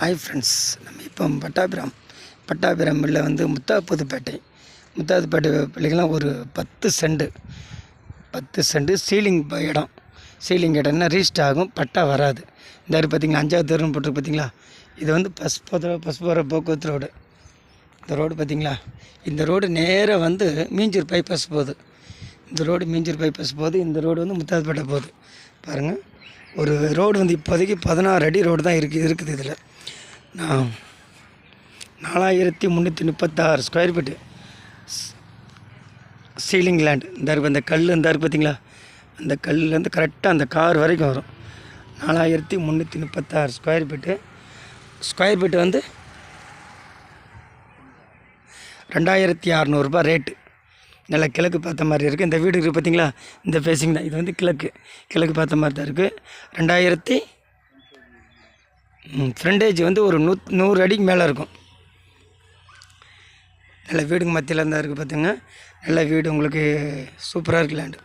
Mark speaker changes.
Speaker 1: Hi friends நம்ம இப்போ பட்டாபிராம். பட்டாபிராமில் வந்து முத்தாப்புதுப்பேட்டை. முத்தாப்புப்பேட்டை பிள்ளைங்களாம் ஒரு பத்து செண்டு. பத்து செண்டு சீலிங் இடம். சீலிங் இடம்னா ரீஸ்ட் ஆகும் பட்டா வராது. இந்த மாதிரி பார்த்தீங்களா? அஞ்சாவது தெருன்னு போட்டு பார்த்தீங்களா? இது வந்து பஸ் போகிற பஸ் போகிற போக்குவரத்து ரோடு. இந்த ரோடு பார்த்தீங்களா? இந்த ரோடு நேராக வந்து மீஞ்சூர் பைபாஸ் போகுது. இந்த ரோடு மீஞ்சூர் பைபாஸ் போகுது இந்த ரோடு வந்து முத்தாதுப்பேட்டை போகுது. பாருங்கள் ஒரு ரோடு வந்து இப்போதைக்கு பதினாறு அடி ரோடு தான் இருக்குது இருக்குது இதில். நான் நாலாயிரத்தி முந்நூற்றி முப்பத்தாறு ஸ்கொயர் ஃபீட்டு சீலிங் லேண்ட் இந்த இருக்கு அந்த கல் இந்த இருக்கு பார்த்தீங்களா அந்த கல்லுலேருந்து கரெக்டாக அந்த கார் வரைக்கும் வரும். நாலாயிரத்தி முந்நூற்றி முப்பத்தாறு ஸ்கொயர் ஃபீட்டு ஸ்கொயர் ஃபீட்டு வந்து ரெண்டாயிரத்தி அறநூறுபா ரேட்டு நல்லா கிழக்கு பார்த்த மாதிரி இருக்குது இந்த வீடு இருக்குது பார்த்தீங்களா இந்த ஃபேஸிங் தான். இது வந்து கிழக்கு. கிழக்கு பார்த்த மாதிரி தான் இருக்குது ரெண்டாயிரத்தி ஃப்ரண்டேஜ் வந்து ஒரு நூ நூறு அடிக்கு மேலே இருக்கும். நல்ல வீடுங்க மத்தியில் இருந்தால் இருக்குது பார்த்துங்க நல்ல வீடு. உங்களுக்கு சூப்பராக இருக்குது லேண்டு